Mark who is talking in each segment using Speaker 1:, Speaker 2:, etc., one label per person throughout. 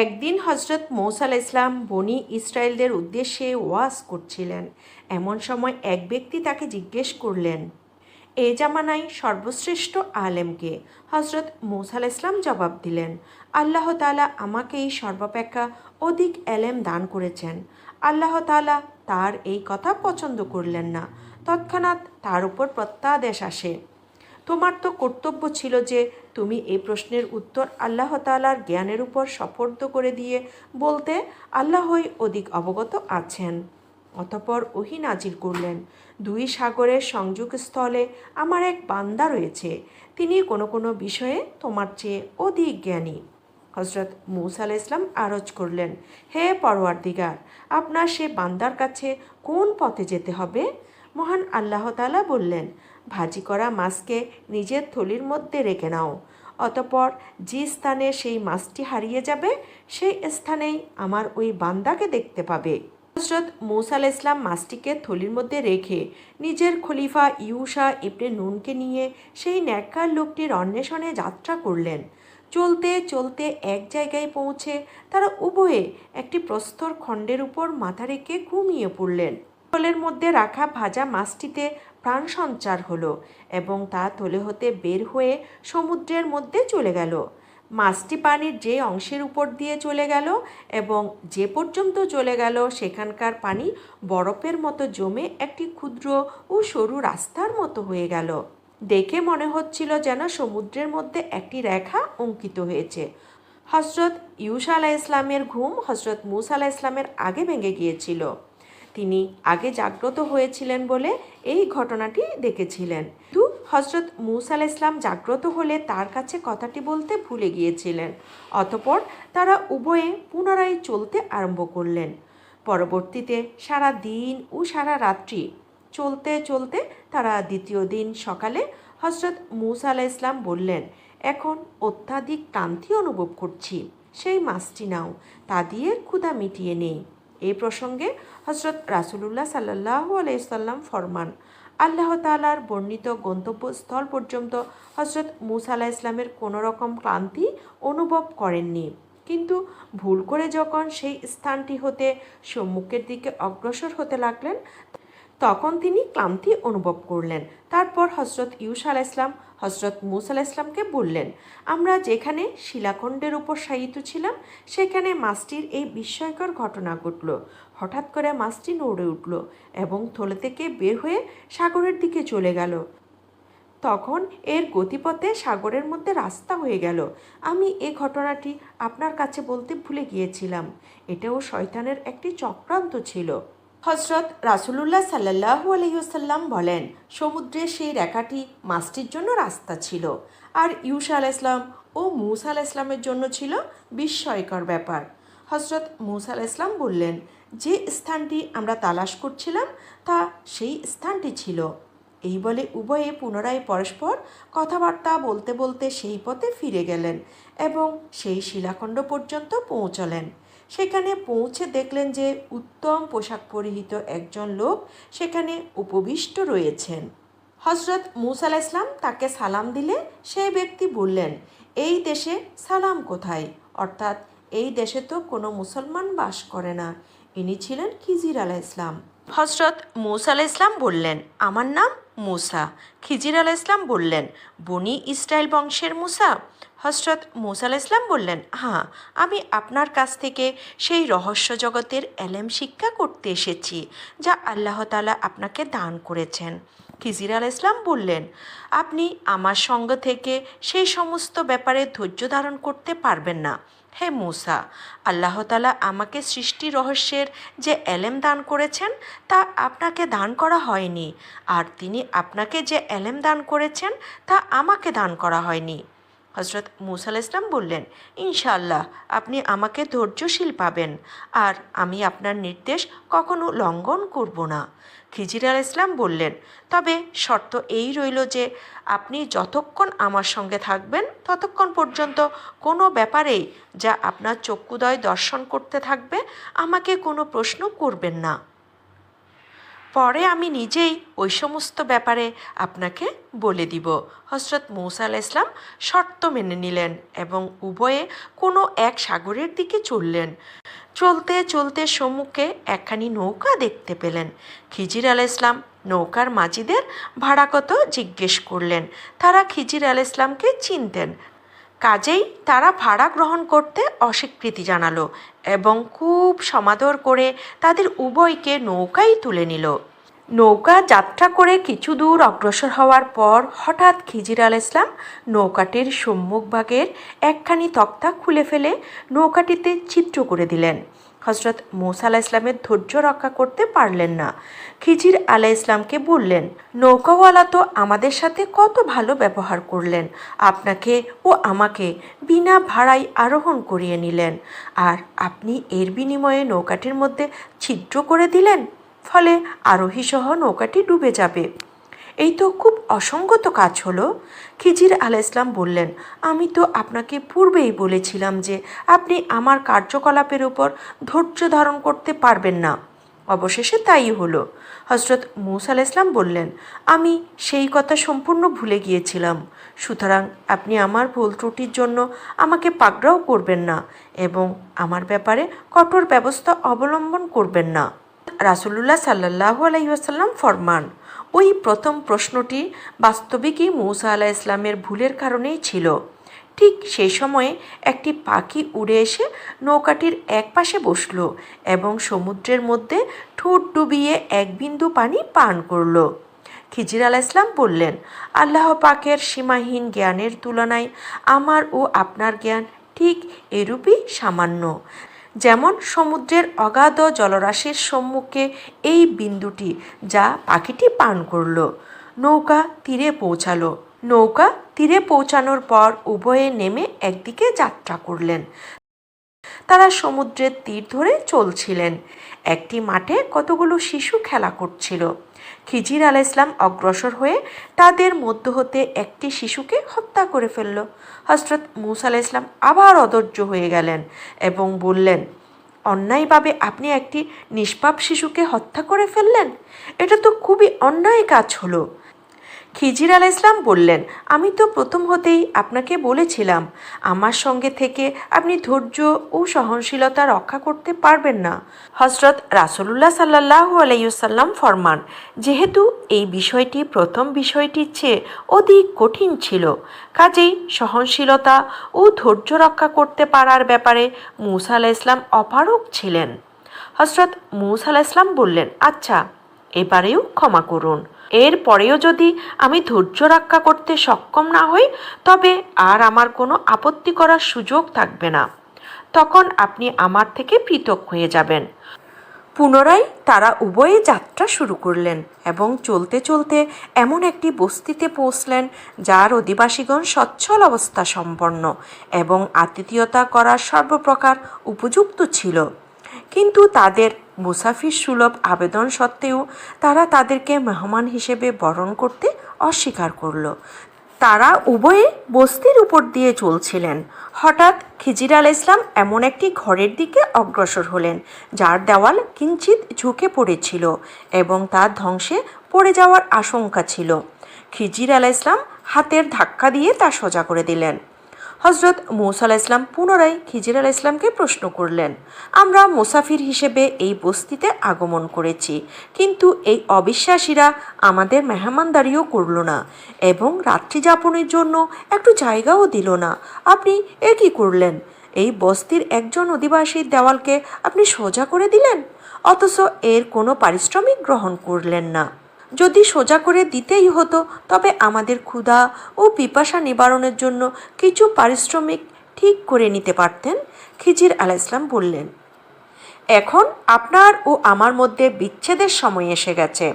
Speaker 1: একদিন হজরত মৌসাল ইসলাম বনি ইসরায়েলদের উদ্দেশ্যে ওয়াজ করছিলেন। এমন সময় এক ব্যক্তি তাকে জিজ্ঞেস করলেন, এ জামানায় সর্বশ্রেষ্ঠ আলেমকে? হজরত মৌসাল ইসলাম জবাব দিলেন, আল্লাহ তালা আমাকে এই সর্বাপেক্ষা অধিক এলেম দান করেছেন। আল্লাহ তালা তার এই কথা পছন্দ করলেন না। তৎক্ষণাৎ তার উপর প্রত্যাদেশ আসে। তোমার তো কর্তব্য ছিল যে তুমি এই প্রশ্নের উত্তর আল্লাহ তালার জ্ঞানের উপর সফর্দ করে দিয়ে বলতে আল্লাহই অধিক অবগত আছেন। অতপর ওহি নাজির করলেন, দুই সাগরের সংযোগস্থলে আমার এক বান্দা রয়েছে, তিনি কোনো কোনো বিষয়ে তোমার চেয়ে অধিক জ্ঞানী। হজরত মুসা আলাহ ইসলাম আরজ করলেন, হে পরওয়ারদিগার, আপনার সে বান্দার কাছে কোন পথে যেতে হবে? মহান আল্লাহ তালা বললেন ভাজি করা মাছকে নিজের থলির মধ্যে রেখে নাও। অতপর যে স্থানে সেই মাছটি হারিয়ে যাবে সেই স্থানেই আমার ওই বান্দাকে দেখতে পাবে। হজরত মৌসা আলাহ ইসলাম মাছটিকে থলির মধ্যে রেখে নিজের খলিফা ইউসা ইবনে নুনকে নিয়ে সেই ন্যাক্কার লোকটির অন্বেষণে যাত্রা করলেন। চলতে চলতে এক জায়গায় পৌঁছে তারা উভয়ে একটি প্রস্তর খণ্ডের উপর মাথা রেখে ঘুমিয়ে পড়লেন। থলের মধ্যে রাখা ভাজা মাছটিতে প্রাণ সঞ্চার হলো এবং তা থলে হতে বের হয়ে সমুদ্রের মধ্যে চলে গেল। মাছটি পানির যে অংশের উপর দিয়ে চলে গেল এবং যে পর্যন্ত চলে গেল সেখানকার পানি বরফের মতো জমে একটি ক্ষুদ্র ও সরু রাস্তার মতো হয়ে গেল। দেখে মনে হচ্ছিল যেন সমুদ্রের মধ্যে একটি রেখা অঙ্কিত হয়েছে। হজরত ইউসা আলাহ ইসলামের ঘুম হজরত মুসা আলাহ ইসলামের আগে ভেঙে গিয়েছিল। তিনি আগে জাগ্রত হয়েছিলেন বলে এই ঘটনাটি দেখেছিলেন। কিন্তু হজরত মুসা ইসলাম জাগ্রত হলে তার কাছে কথাটি বলতে ভুলে গিয়েছিলেন। অতপর তারা উভয়ে পুনরায় চলতে আরম্ভ করলেন। পরবর্তীতে সারা দিন ও সারা রাত্রি চলতে চলতে তারা দ্বিতীয় দিন সকালে হজরত মুসা ইসলাম বললেন, এখন অত্যাধিক ক্লান্তি অনুভব করছি। সেই মাছটি নাও। তা দিয়ে ক্ষুধা মিটিয়ে নেই। এই প্রসঙ্গে হজরত রাসুলুল্লাহ সাল্লাহ আলাইসাল্লাম ফরমান, আল্লাহ তালার বর্ণিত গন্তব্যস্থল পর্যন্ত হজরত মুসা ইসলামের কোনো রকম ক্লান্তি অনুভব করেননি। কিন্তু ভুল করে যখন সেই স্থানটি হতে সম্মুখের দিকে অগ্রসর হতে লাগলেন, তখন তিনি ক্লান্তি অনুভব করলেন। তারপর হজরত ইউসা আলাহ ইসলাম হজরত মুসা ইসলামকে বললেন, আমরা যেখানে শিলাখণ্ডের উপর শায়িত ছিলাম, সেখানে মাছটির এই বিস্ময়কর ঘটনা ঘটল। হঠাৎ করে মাছটি নড়ে উঠল এবং থলে থেকে বের হয়ে সাগরের দিকে চলে গেল। তখন এর গতিপথে সাগরের মধ্যে রাস্তা হয়ে গেল। আমি এ ঘটনাটি আপনার কাছে বলতে ভুলে গিয়েছিলাম। এটাও শয়তানের একটি চক্রান্ত ছিল। হজরত রাসুলুল্লাহ সাল্লাহ আলহিউসাল্লাম বলেন সমুদ্রে সেই রেখাটি মাছটির জন্য রাস্তা ছিল। আর ইউসা আল ইসলাম ও মুসা আল ইসলামের জন্য ছিল বিস্ময়কর ব্যাপার। হজরত মুসা আল ইসলাম বললেন, যে স্থানটি আমরা তালাশ করছিলাম, তা সেই স্থানটি ছিল। এই বলে উভয়ে পুনরায় পরস্পর কথাবার্তা বলতে বলতে সেই পথে ফিরে গেলেন এবং সেই শিলাখণ্ড পর্যন্ত পৌঁছলেন। সেখানে পৌঁছে দেখলেন যে উত্তম পোশাক পরিহিত একজন লোক সেখানে উপবিষ্ট রয়েছেন। হজরত মুসাল ইসলাম তাকে সালাম দিলে সেই ব্যক্তি বললেন, এই দেশে সালাম কোথায়? অর্থাৎ এই দেশে তো কোনো মুসলমান বাস করে না। ইনি ছিলেন খিজির আলাহ ইসলাম হজরত মুসা ইসলাম বললেন, আমার নাম মুসা। খিজির আলাহ ইসলাম বললেন, বনি ইসরায়েল বংশের মুসা? হজরত মুসা আলাহ ইসলাম বললেন হ্যাঁ আমি আপনার কাছ থেকে সেই রহস্য জগতের এলেম শিক্ষা করতে এসেছি, যা আল্লাহ তালা আপনাকে দান করেছেন। খিজির আল ইসলাম বললেন, আপনি আমার সঙ্গ থেকে সেই সমস্ত ব্যাপারে ধৈর্য ধারণ করতে পারবেন না। হে মুসা, আল্লাহ তালা আমাকে সৃষ্টি রহস্যের যে এলেম দান করেছেন, তা আপনাকে দান করা হয়নি। আর তিনি আপনাকে যে এলেম দান করেছেন, তা আমাকে দান করা হয়নি। হজরত মুসাল ইসলাম বললেন ইনশাল্লাহ আপনি আমাকে ধৈর্যশীল পাবেন, আর আমি আপনার নির্দেশ কখনো লঙ্ঘন করব না। খিজির আল ইসলাম বললেন, তবে শর্ত এই রইল যে, আপনি যতক্ষণ আমার সঙ্গে থাকবেন, ততক্ষণ পর্যন্ত কোনো ব্যাপারেই যা আপনার চক্ষুদয় দর্শন করতে থাকবে, আমাকে কোনো প্রশ্ন করবেন না। পরে আমি নিজেই ওই সমস্ত ব্যাপারে আপনাকে বলে দিব। হজরত মৌসা আলাহ ইসলাম শর্ত মেনে নিলেন এবং উভয়ে কোনো এক সাগরের দিকে চললেন। চলতে চলতে সম্মুখে একখানি নৌকা দেখতে পেলেন। খিজির আলাহ ইসলাম নৌকার মাঝিদের ভাড়া কত জিজ্ঞেস করলেন। তারা খিজির আলাহ ইসলামকে চিনতেন। কাজেই তারা ভাড়া গ্রহণ করতে অস্বীকৃতি জানালো এবং খুব সমাদর করে তাদের উভয়কে নৌকায় তুলে নিল। নৌকা যাত্রা করে কিছু দূর অগ্রসর হওয়ার পর হঠাৎ খিজির আল ইসলাম নৌকাটির সম্মুখভাগের একখানি তক্তা খুলে ফেলে নৌকাটিতে চিত্র করে দিলেন। হজরত মৌসা আলাহ ইসলামের ধৈর্য রক্ষা করতে পারলেন না। খিজির আলাহ ইসলামকে বললেন, নৌকাওয়ালা তো আমাদের সাথে কত ভালো ব্যবহার করলেন। আপনাকে ও আমাকে বিনা ভাড়ায় আরোহণ করিয়ে নিলেন। আর আপনি এর বিনিময়ে নৌকাটির মধ্যে ছিদ্র করে দিলেন, ফলে আরোহীসহ নৌকাটি ডুবে যাবে। এই তো খুব অসঙ্গত কাজ হলো। খিজির আল ইসলাম বললেন, আমি তো আপনাকে পূর্বেই বলেছিলাম যে আপনি আমার কার্যকলাপের উপর ধৈর্য ধারণ করতে পারবেন না। অবশেষে তাই হলো। হজরত মৌসা আল ইসলাম বললেন, আমি সেই কথা সম্পূর্ণ ভুলে গিয়েছিলাম। সুতরাং আপনি আমার ভুল ত্রুটির জন্য আমাকে পাকড়াও করবেন না এবং আমার ব্যাপারে কঠোর ব্যবস্থা অবলম্বন করবেন না। রাসুলুল্লাহ সাল্লাহ আলাইসাল্লাম ফরমান ওই প্রথম প্রশ্নটি বাস্তবিকই মৌসা আলাহ ইসলামের ভুলের কারণেই ছিল। ঠিক সেই সময়ে একটি পাখি উড়ে এসে নৌকাটির এক পাশে বসল এবং সমুদ্রের মধ্যে ঠোঁট ডুবিয়ে এক বিন্দু পানি পান করল। খিজির আলাহ ইসলাম বললেন, আল্লাহ পাকের সীমাহীন জ্ঞানের তুলনায় আমার ও আপনার জ্ঞান ঠিক এরূপই সামান্য। যেমন সমুদ্রের অগাধ জলরাশির সম্মুখে এই বিন্দুটি যা পাখিটি পান করল। নৌকা তীরে পৌঁছালো। নৌকা তীরে পৌঁছানোর পর উভয়ে নেমে একদিকে যাত্রা করলেন। তারা সমুদ্রের তীর ধরে চলছিলেন। একটি মাঠে কতগুলো শিশু খেলা করছিল। খিজির আলাহ ইসলাম অগ্রসর হয়ে তাদের মধ্য হতে একটি শিশুকে হত্যা করে ফেলল। হজরত মুসা আলাহ ইসলাম আবার অধৈর্য হয়ে গেলেন এবং বললেন, অন্যায়ভাবে আপনি একটি নিষ্পাপ শিশুকে হত্যা করে ফেললেন? এটা তো খুবই অন্যায় কাজ হলো। খিজির আলাহ ইসলাম বললেন, আমি তো প্রথম হতেই আপনাকে বলেছিলাম, আমার সঙ্গে থেকে আপনি ধৈর্য ও সহনশীলতা রক্ষা করতে পারবেন না। হজরত রাসুলুল্লাহ সাল্লাহ আলাইসাল্লাম ফরমান, যেহেতু এই বিষয়টি প্রথম বিষয়টির চেয়ে অধিক কঠিন ছিল, কাজেই সহনশীলতা ও ধৈর্য রক্ষা করতে পারার ব্যাপারে মুসা আলাহ ইসলাম অপারক ছিলেন। হজরত মুসা আলাহ ইসলাম বললেন আচ্ছা এবারেও ক্ষমা করুন। এর পরেও যদি আমি ধৈর্য রক্ষা করতে সক্ষম না হই, তবে আর আমার কোনো আপত্তি করার সুযোগ থাকবে না। তখন আপনি আমার থেকে পৃথক হয়ে যাবেন। পুনরায় তারা উভয়ে যাত্রা শুরু করলেন এবং চলতে চলতে এমন একটি বস্তিতে পৌঁছলেন, যার অধিবাসীগণ সচ্ছল অবস্থা সম্পন্ন এবং আতিথিয়তা করার সর্বপ্রকার উপযুক্ত ছিল। কিন্তু তাদের মুসাফির সুলভ আবেদন সত্ত্বেও তারা তাদেরকে মেহমান হিসেবে বরণ করতে অস্বীকার করল। তারা উভয়ে বস্তির উপর দিয়ে চলছিলেন। হঠাৎ খিজির আল ইসলাম এমন একটি ঘরের দিকে অগ্রসর হলেন, যার দেওয়াল কিঞ্চিত ঝুঁকে পড়েছিল এবং তার ধ্বংসে পড়ে যাওয়ার আশঙ্কা ছিল। খিজির আল ইসলাম হাতের ধাক্কা দিয়ে তা সোজা করে দিলেন। হজরত মৌসা আলাহ ইসলাম পুনরায় খিজির আলাহ ইসলামকে প্রশ্ন করলেন, আমরা মুসাফির হিসেবে এই বস্তিতে আগমন করেছি, কিন্তু এই অবিশ্বাসীরা আমাদের মেহমানদারিও করল না এবং রাত্রি যাপনের জন্য একটু জায়গাও দিল না। আপনি এ কী করলেন? এই বস্তির একজন অধিবাসীর দেওয়ালকে আপনি সোজা করে দিলেন? অথচ এর কোনো পারিশ্রমিক গ্রহণ করলেন না। যদি সোজা করে দিতেই হতো, তবে আমাদের ক্ষুধা ও পিপাসা নিবারণের জন্য কিছু পারিশ্রমিক ঠিক করে নিতে পারতেন, খিজির আলাহ ইসলাম বললেন। এখন আপনার ও আমার মধ্যে বিচ্ছেদের সময় এসে গেছে।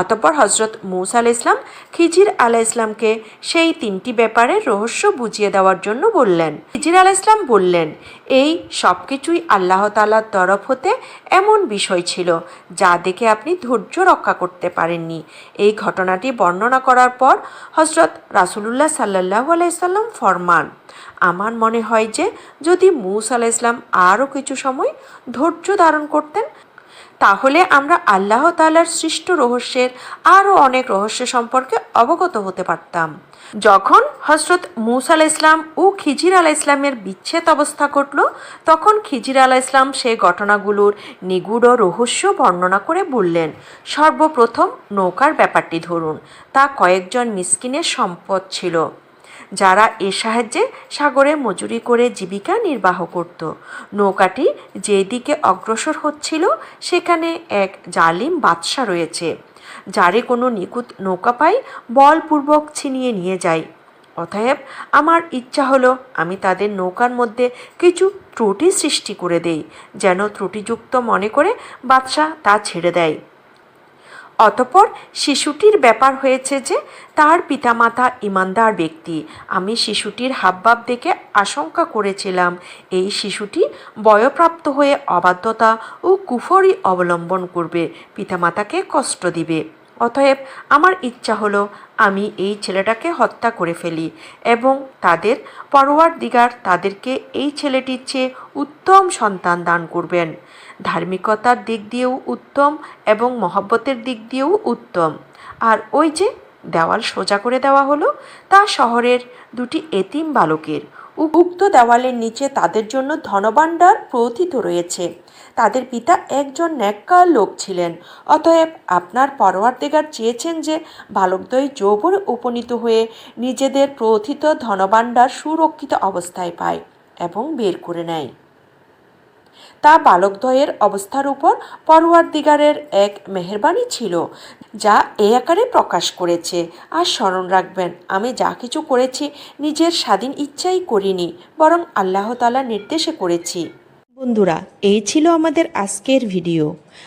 Speaker 1: অতঃপর হজরত মৌসা আল ইসলাম খিজির আলাহ ইসলামকে সেই তিনটি ব্যাপারে রহস্য বুঝিয়ে দেওয়ার জন্য বললেন। খিজির আলাহ ইসলাম বললেন, এই সব কিছুই আল্লাহ তালার তরফ হতে এমন বিষয় ছিল যা দেখে আপনি ধৈর্য রক্ষা করতে পারেননি। এই ঘটনাটি বর্ণনা করার পর হজরত রাসুলুল্লাহ সাল্লাহ আলাইসাল্লাম ফরমান, আমার মনে হয় যে যদি মুসা আলাহ ইসলাম আরও কিছু সময় ধৈর্য ধারণ করতেন তাহলে আমরা আল্লাহ তালার সৃষ্ট রহস্যের আরও অনেক রহস্য সম্পর্কে অবগত হতে পারতাম। যখন হজরত মুসা আলাহ ইসলাম ও খিজির আলাহ ইসলামের বিচ্ছেদ অবস্থা ঘটল, তখন খিজির আলাহ ইসলাম সেই ঘটনাগুলোর নিগুড় রহস্য বর্ণনা করে বললেন, সর্বপ্রথম নৌকার ব্যাপারটি ধরুন। তা কয়েকজন মিসকিনের সম্পদ ছিল। যারা এ সাহায্যে সাগরে মজুরি করে জীবিকা নির্বাহ করত। নৌকাটি যেদিকে অগ্রসর হচ্ছিল, সেখানে এক জালিম বাদশা রয়েছে। যারে কোনো নিখুঁত নৌকা পাই বলপূর্বক ছিনিয়ে নিয়ে যায়। অতএব আমার ইচ্ছা হলো আমি তাদের নৌকার মধ্যে কিছু ত্রুটি সৃষ্টি করে দেই, যেন ত্রুটিযুক্ত মনে করে বাদশাহ তা ছেড়ে দেয়। অতপর শিশুটির ব্যাপার হয়েছে যে তার পিতামাতা ইমানদার ব্যক্তি। আমি শিশুটির হাবভাব দেখে আশঙ্কা করেছিলাম। এই শিশুটি বয়প্রাপ্ত হয়ে অবাধ্যতা ও কুফরি অবলম্বন করবে। পিতামাতাকে কষ্ট দিবে। অতএব আমার ইচ্ছা হলো আমি এই ছেলেটাকে হত্যা করে ফেলি এবং তাদের পরোয়ার দিগার তাদেরকে এই ছেলেটির চেয়ে উত্তম সন্তান দান করবেন। ধার্মিকতার দিক দিয়েও উত্তম এবং মহব্বতের দিক দিয়েও উত্তম। আর ওই যে দেওয়াল সোজা করে দেওয়া হলো, তা শহরের দুটি এতিম বালকের। উক্ত দেওয়ালের নিচে তাদের জন্য ধনভাণ্ডার প্রথিত রয়েছে। তাদের পিতা একজন ন্যাক্কার লোক ছিলেন। অতএব আপনার পরওয়ারদিগার চেয়েছেন যে বালকদ্বয় যৌবনে উপনীত হয়ে নিজেদের প্রথিত ধনভাণ্ডার সুরক্ষিত অবস্থায় পায় এবং বের করে নেয়। তা বালকদ্বয়ের অবস্থার উপর পরওয়ার দিগারের এক মেহরবানি ছিল, যা এ আকারে প্রকাশ করেছে। আর স্মরণ রাখবেন, আমি যা কিছু করেছি, নিজের স্বাধীন ইচ্ছাই করিনি, বরং আল্লাহ তালা নির্দেশে করেছি। বন্ধুরা এই ছিল আমাদের আজকের ভিডিও।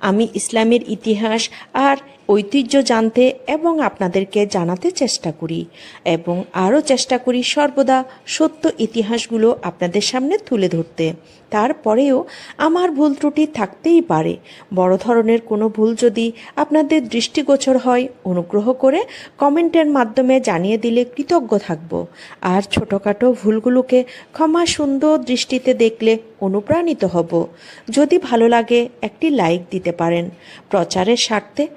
Speaker 1: আমি ইসলামের ইতিহাস আর ঐতিহ্য জানতে এবং আপনাদেরকে জানাতে চেষ্টা করি এবং আরও চেষ্টা করি সর্বদা সত্য ইতিহাসগুলো আপনাদের সামনে তুলে ধরতে। তারপরেও আমার ভুল ত্রুটি থাকতেই পারে। বড় ধরনের কোনো ভুল যদি আপনাদের দৃষ্টিগোচর হয়, অনুগ্রহ করে কমেন্টের মাধ্যমে জানিয়ে দিলে কৃতজ্ঞ থাকব। আর ছোটোখাটো ভুলগুলোকে ক্ষমা সুন্দর দৃষ্টিতে দেখলে অনুপ্রাণিত হব। যদি ভালো লাগে, একটি লাইক দিতে পারেন। প্রচারের স্বার্থে